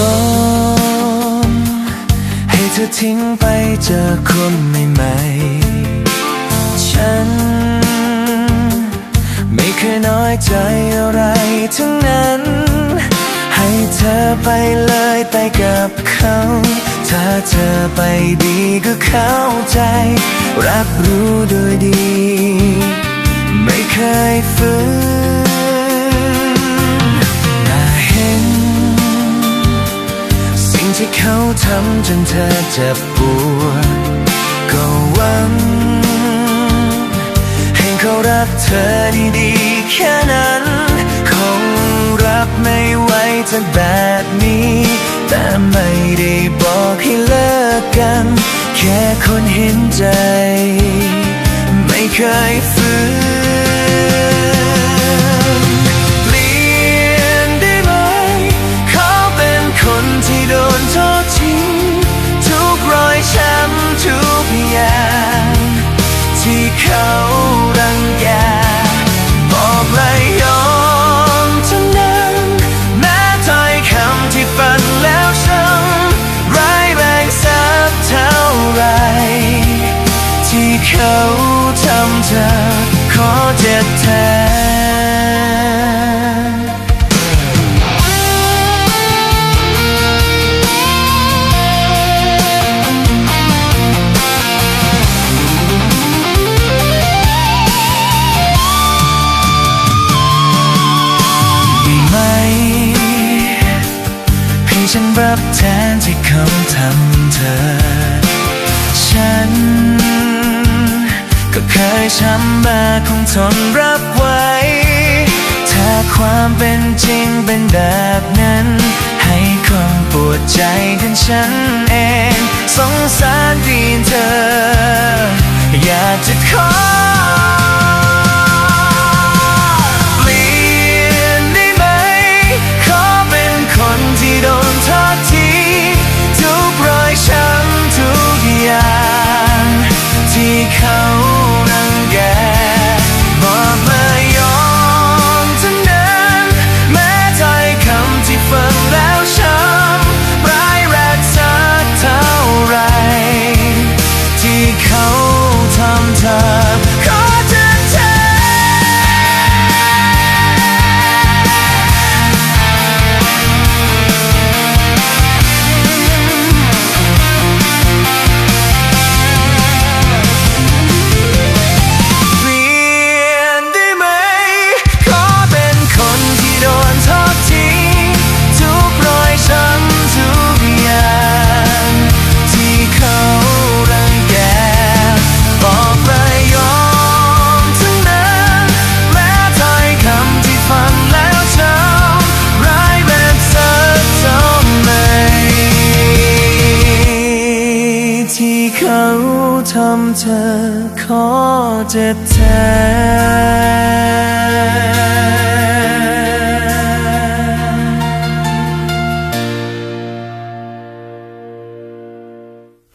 ยอม ให้เธอทิ้งไปเจอคนใหม่ๆ ฉัน ไม่เคยน้อยใจอะไรทั้งนั้น ให้เธอไปเลยไปกับเขา ถ้าเธอไปดีก็เข้าใจ รับรู้โดยดี ไม่เคยฝืน เขาทำจนเธอเจ็บปวดก็หวัง ให้เขารักเธอดีๆแค่นั้นคงรับไม่ไหวจากแบบนี้ แต่ไม่ได้บอกให้เลิกกัน แค่คนเห็นใจ ไม่เคยฝืน รับแทนที่เขาทำเธอ ฉัน ก็เคยช้ำมาคงทนรับไว้ ถ้าความเป็นจริงเป็นแบบนั้น ให้คนปวดใจกันฉันเอง สงสารดีนเธอ อยากจะขอ ทำเธอขอเจ็บแทน